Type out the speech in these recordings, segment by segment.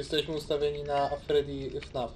Jesteśmy ustawieni na Freddy FNAF.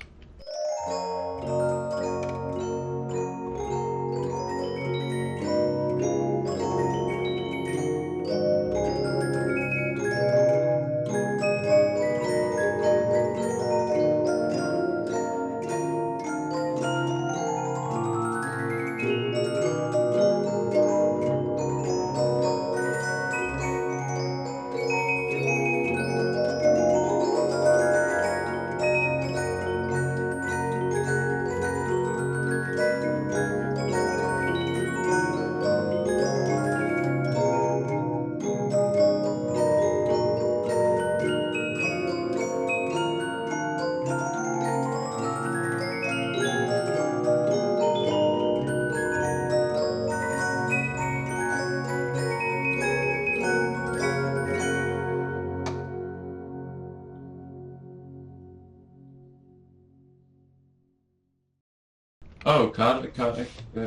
Kar, kar,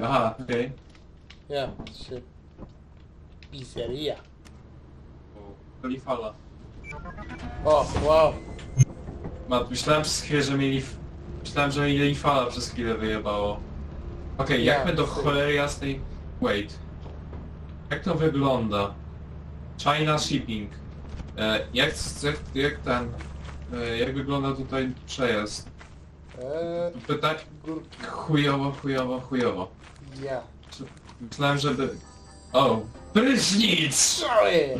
aha, okej. Ja, się... Pizzeria. Kalifala. O, wow. Mat, myślałem przez chwilę, że mieli... Myślałem, że mieli fala przez chwilę wyjebało. Okej, Ja, jak my do cholery jasnej... Wait. Jak to wygląda? China Shipping. E, jak, jak, jak ten... E, jak wygląda tutaj przejazd? Eee, górki. Chujowo, chujowo, chujowo. Ja. Myślałem, żeby... O! Prysznic! Sorry!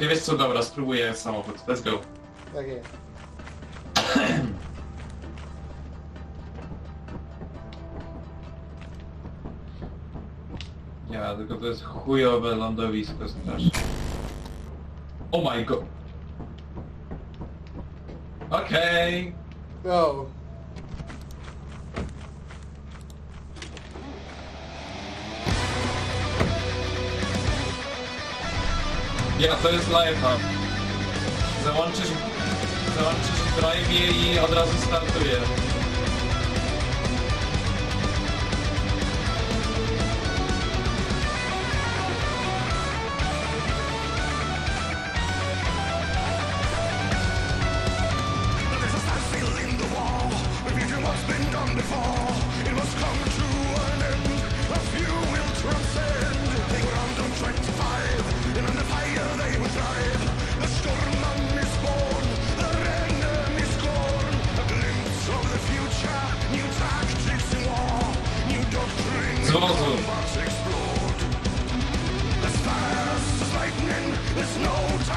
Nie wiesz co, dobra, spróbuję samochód. Let's go. Tak jest. Ja, tylko to jest chujowe lądowisko strasznie. Oh my god. Okej. Go. Ja, to jest lifehack. Załączysz, załączysz drive i od razu startuje.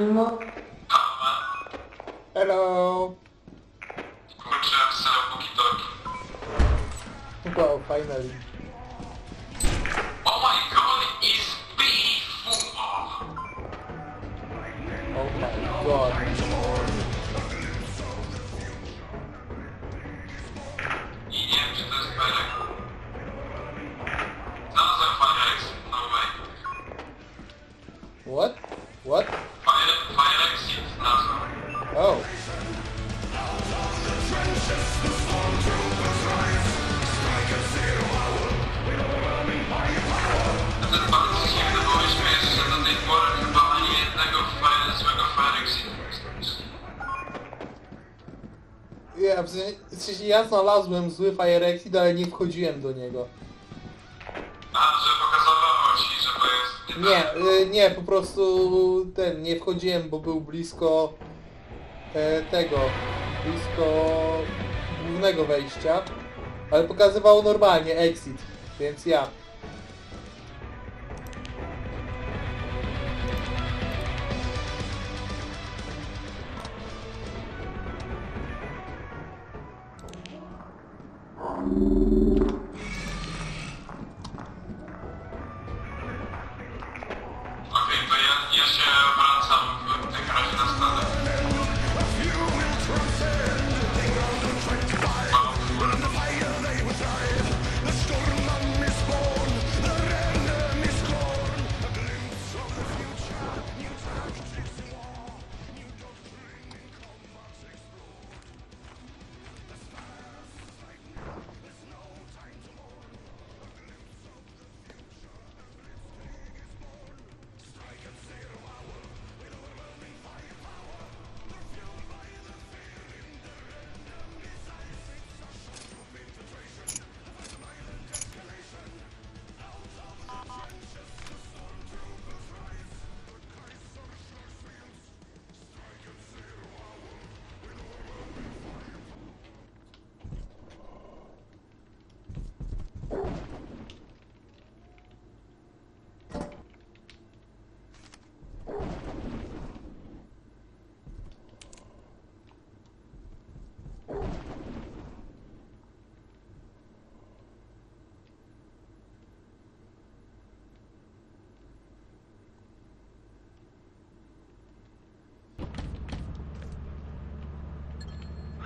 No. Hello. Kurczę, wstał póki toki. Wow, finally. Ja znalazłem zły Fire Exit, ale nie wchodziłem do niego. A, że pokazywało ci, że to jest... Nie, y, nie, po prostu ten, nie wchodziłem, bo był blisko e, tego, blisko głównego wejścia, ale pokazywało normalnie exit, więc ja.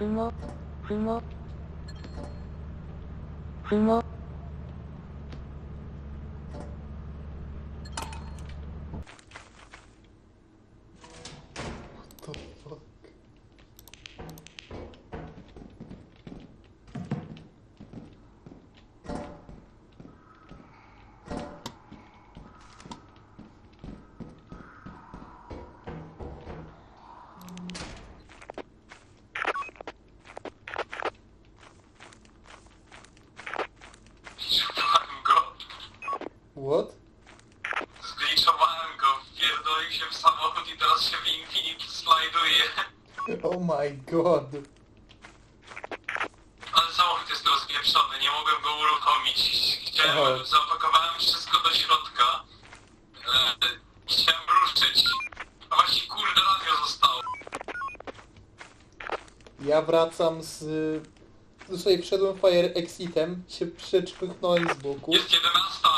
ふも、ふも、ふも、What? Zgliczowałem go. Wpierdolił się w samochód i teraz się w Infinity slajduje. Oh my god. Ale samochód jest rozpieprzony, nie mogłem go uruchomić. Chciałem, Aha. zapakowałem wszystko do środka. E, chciałem ruszyć. A właśnie kurde radio zostało. Ja wracam z... Tutaj wszedłem Fire Exitem, się przeczpychnąłem z boku. Jest 11.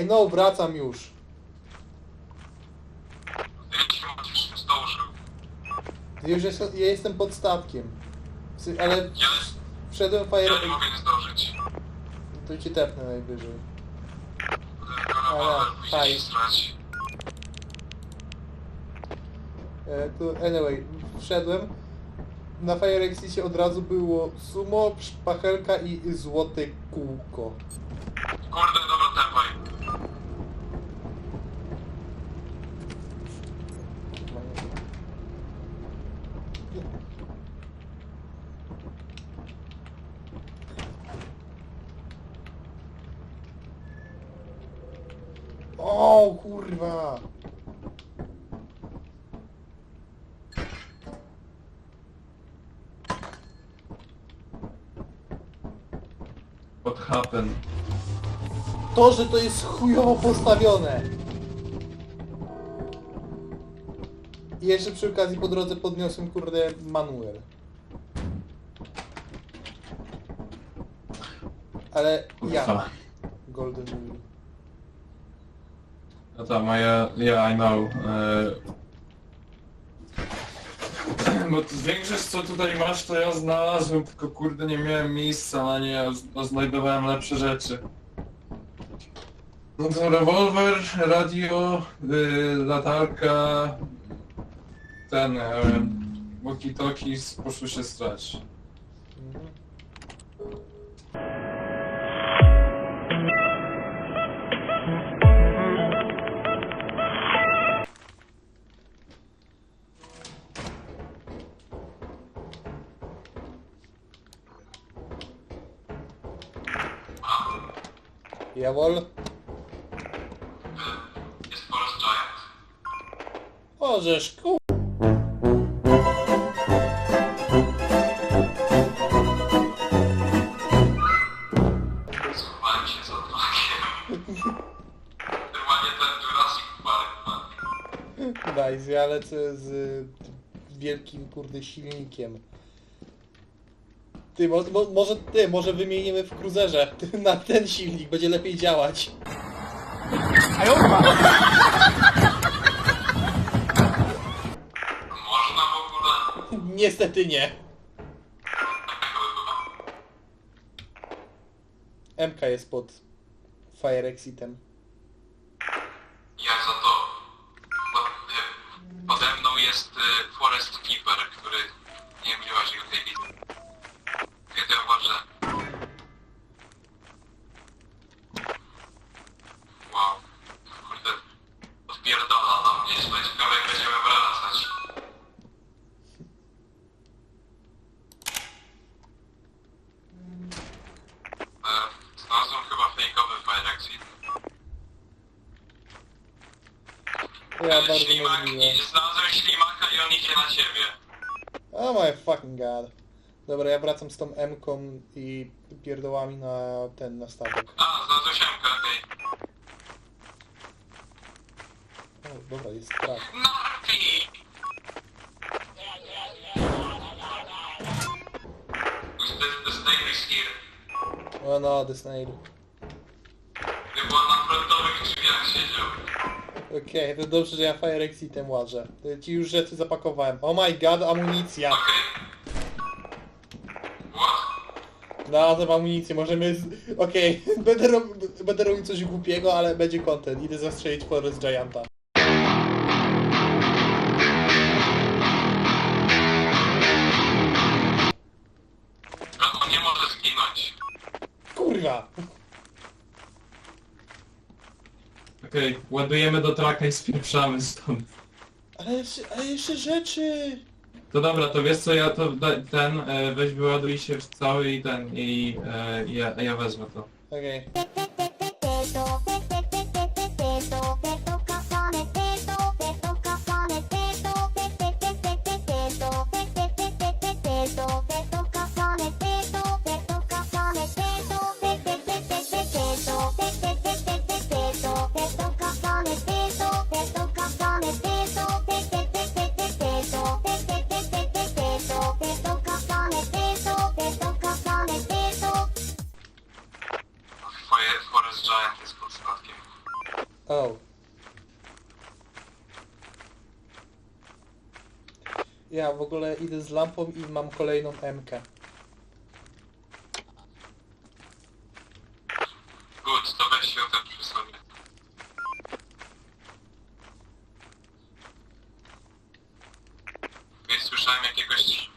I know, wracam już. Już jest, ja jestem pod statkiem. Ale Ja, wszedłem Fire ja nie mogę nie zdążyć. to cię tepnę najwyżej. Strać. E, to anyway, wszedłem. Na Fire Exicie od razu było sumo, szpachelka i złote kółko. Kurde, dobra, tepaj. O kurwa! What happened? To, że to jest chujowo postawione! I jeszcze przy okazji po drodze podniosłem kurde manuel. Ale ja. Tam, a ja, yeah, I know. E... Bo większość co tutaj masz to ja znalazłem, tylko kurde nie miałem miejsca na nie, a znajdowałem lepsze rzeczy. No to rewolwer, radio, y, latarka, ten, e, walkie-talkies poszły się strać. Mhm. Jawol. Jest Forest Giant. Orzesz, ku... Schowałem się za trakiem. Normalnie ten Jurassic Park. man. Nice, ja lecę z y, wielkim kurde silnikiem. Ty, mo, mo, może ty, może wymienimy w cruzerze na ten silnik, będzie lepiej działać. Można w ogóle? Niestety nie. MK jest pod Fire Exitem. Jak za to? Pod, y, pode mną jest y, Forest Keeper, który nie wiem, gdzie właśnie go tej widzę. Kiedy uważę. Wow. Kurde. Odpierdala na mnie. Słuchaj, ciekawe jak będziemy wracać. E, Znalazłem chyba fejkowy Exit. Ja bardzo Ślimak, możliwe. i znalazłem ślimaka i on idzie na ciebie. Oh my fucking god. Dobra, ja wracam z tą M-ką i pierdołami na ten, na statek. A, znalazłeś siemkę, okej. O, dobra, jest strach. Narfi! The, the snake is here. O no, the snail. Chyba na frontowych drzwiach siedział. Okej, to dobrze, że ja Fire Exitem łażę. To Ci już rzeczy zapakowałem. Oh my god, amunicja! Okej. To mam amunicję, możemy... z- Okej, będę, rob... będę robił coś głupiego, ale będzie content. Idę zastrzelić Forest Gianta. Ale on nie może zginąć. Kurwa! Okej, ładujemy do traka i spieprzamy stąd. Ale jeszcze, ale jeszcze rzeczy! To dobra, to wiesz co, ja to ten, e, weź wyładuj się w cały i ten, i e, ja, ja wezmę to. Okej. Ja w ogóle idę z lampą i mam kolejną MK. Good, to weź się o tym przy sobie. Kiedyś słyszałem jakiegoś...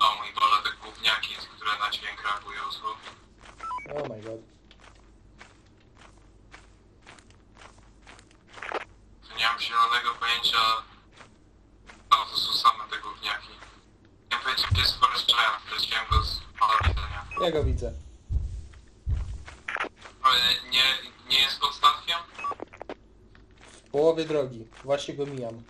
O mój Boże, te gówniaki, które na dźwięk reagują zło. Oh my god. To nie mam zielonego pojęcia... No, to są same te gówniaki. Nie wiem powiedzieć, gdzie jest Forest Giant, wleciałem go z pola widzenia. Ja go widzę. Ale nie, nie jest pod statkiem? W połowie drogi. Właśnie go mijam.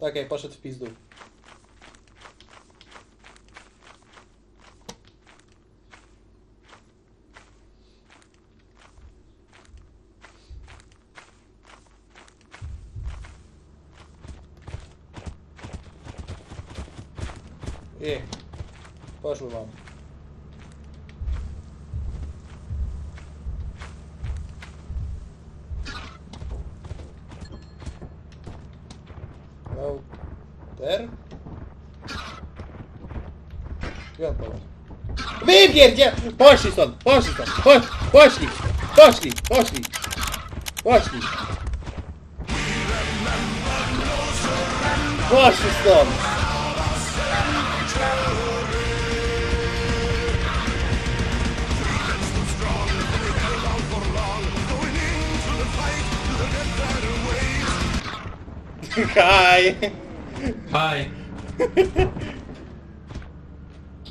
Okej, poszedł w pizdu. Wypierdzie! Poszli stąd! Poszli stąd! Poszli! Poszli! Poszli! Poszli! Poszli! Poszli stąd! Haj! Haj!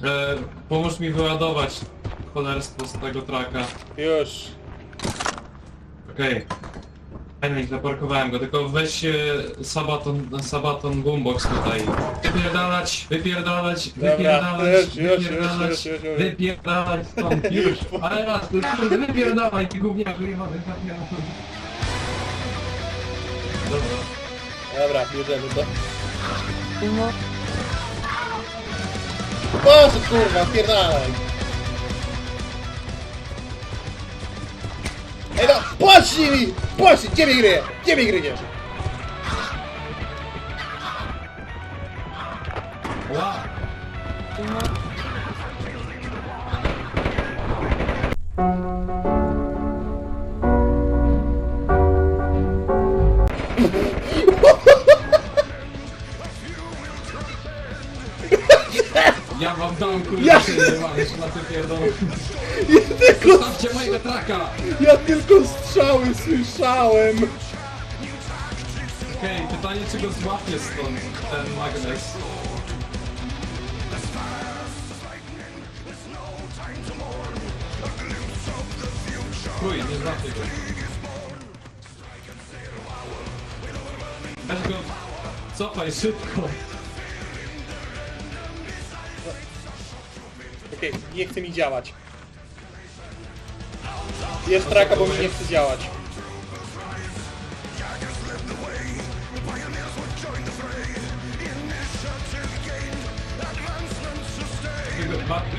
E, pomóż mi wyładować cholerstwo z tego traka. Już. Okej. Fajnie, zaparkowałem go, tylko weź e, Sabaton, Sabaton Boombox tutaj. Wypierdalać, wypierdalać, wypierdalać, już, już, już, wypierdalać, już, już, już. wypierdalać stąd, już. Ale raz, to kurde, wypierdalaj, ty gówniarzu, jebany. Dobra. Dobra, bierzemy to. Sumo, Boże kurwa, pierdalaj! Ej no, poszli mi! Poszli! Gdzie mnie gryje? Gdzie mnie gryjesz? Wow. Ja wam dam kurde Ja- że na tym pierdolę. Ja tylko, Zostawcie mojego traka! ja tylko strzały słyszałem! Okej, pytanie czy go złapie stąd ten magnes. Chuj, nie złapie go. Weź go, cofaj szybko. Nie chce mi działać. Jest traka, bo mi nie chce działać.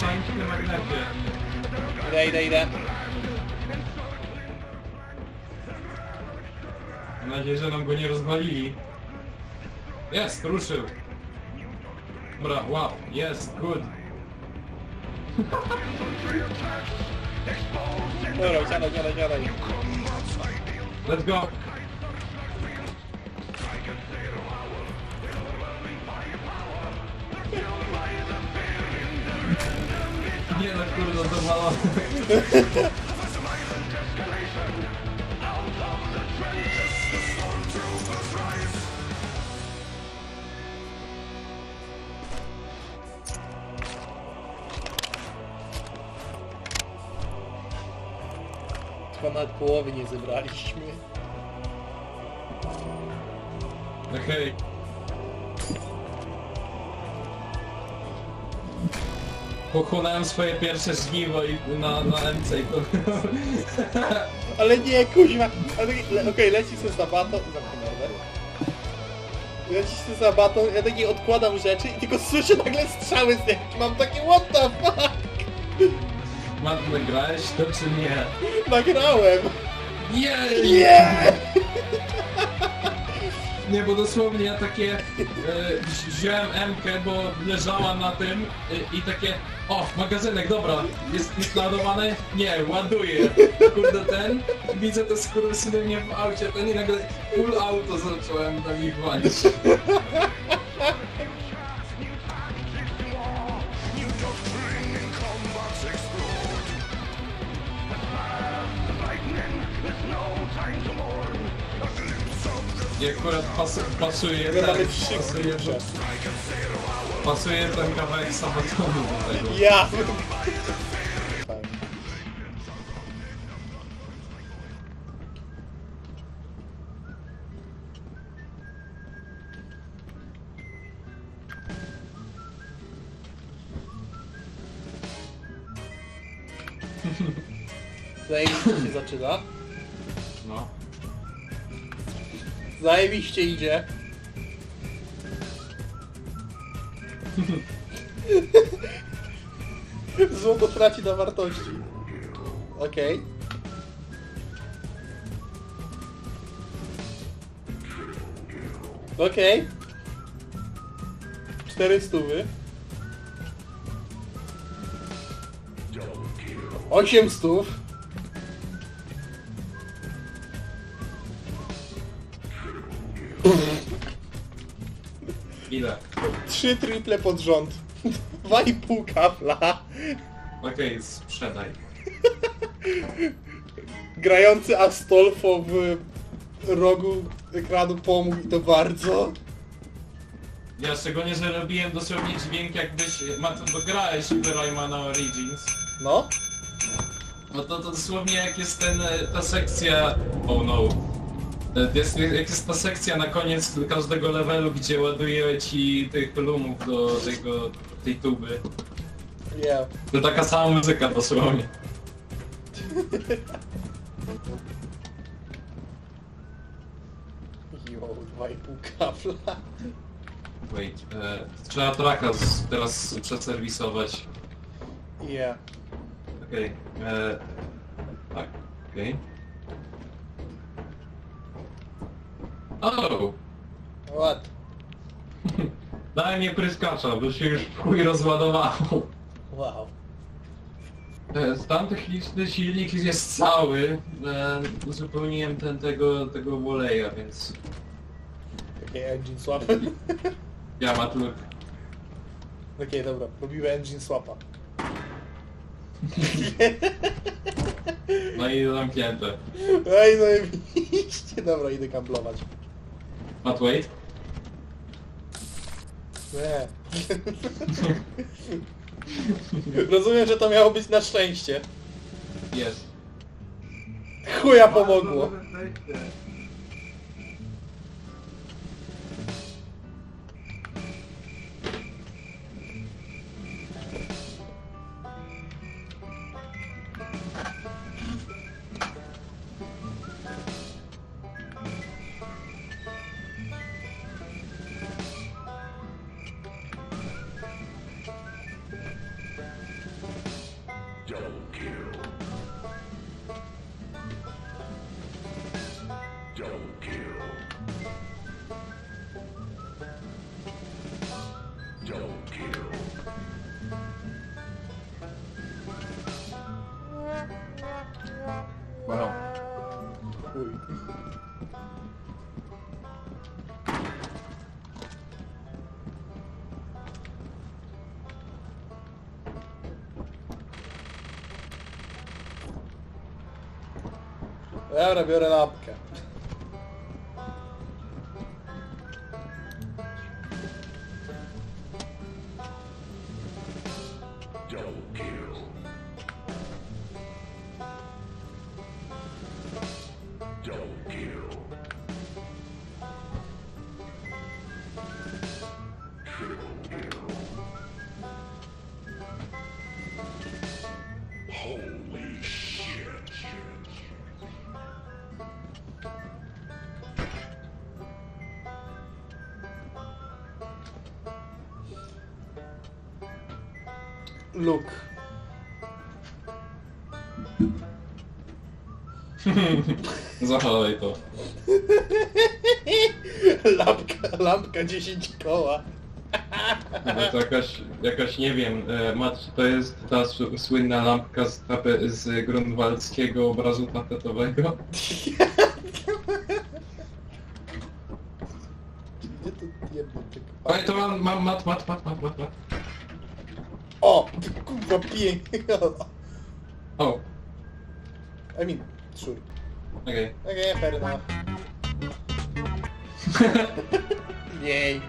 Tańki na magnecie. Idę, idę, idę. Mam nadzieję, że nam go nie rozwalili. Jest, ruszył. Dobra, wow, jest, good. Dobra, siadaj, siadaj, siadaj. Let's go. Nie no kurde, to mało. Nawet połowy nie zebraliśmy. Okej. Pochłonąłem swoje pierwsze żniwo i na, na MC i to... Ale nie, kuźwa. Ale taki- le- Okej, leci sobie za baton. Zamknę mordę. Leci sobie za baton, ja taki odkładam rzeczy i tylko słyszę nagle strzały z niego. Mam takie what the fuck? Mat, nagrałeś to czy nie? Nagrałem! Jej! Nie! Nie, bo dosłownie ja takie wzi- wziąłem M-kę, bo leżała na tym e, i takie o, magazynek, dobra, jest jest ładowane? Nie, ładuję. Kurde ten, widzę te skurwysyny mnie w aucie, ten i nagle full auto zacząłem tam ich walić. I akurat pas, pasuje ten, mamy trzy pasuje, klucze. pasuje ten kawałek sabatonu do tego. Ja! Zajebiście się zaczyna. Zajebiście idzie. Złoto traci na wartości. Okej. Okej. Cztery stówy. Osiem stów. Ile? Trzy triple pod rząd. Dwa i pół kafla. Okej, sprzedaj. Grający Astolfo w rogu ekranu pomógł i to bardzo. Ja szczególnie, że robiłem dosłownie dźwięk jakbyś... Mato, bo grałeś w Raymana Origins. No. No to, to dosłownie jak jest ten, e, ta sekcja... Oh no. E, Jest, jak jest ta sekcja na koniec każdego levelu, gdzie ładuje ci tych lumów do tego, tej tuby. Yeah. To taka sama muzyka dosłownie. Jo, dwa i pół kafla. Wait, e, trzeba traka z, teraz przeserwisować. Yeah. Okej, e, tak, okej. O! What? Daj mnie pryskacza, bo się już w chuj rozładowało. Wow. E, Stan techniczny silnik jest cały. E, uzupełniłem ten tego, tego woleja, więc Okej, engine swap. ja ma tu... Okej, dobra, robimy engine swapa. No i zamknięte. Ej, zajebiście. Dobra, idę kamplować. Matt wait. Nie. Rozumiem, że to miało być na szczęście. Jest. Chuja pomogło. Wow. That would have been. Luke. Zachowaj to. Lampka, lampka 10 koła. No to jakaś, jakaś nie wiem, e, Mat, to jest ta słynna lampka z, tape, z grunwaldzkiego obrazu tapetowego. Gdzie to to mam, mam, mat, mat, mat, mat, mat, mat. O! Ty kurwa pięknie. O, I mean, sure. okej. Okay, fair enough. Jej.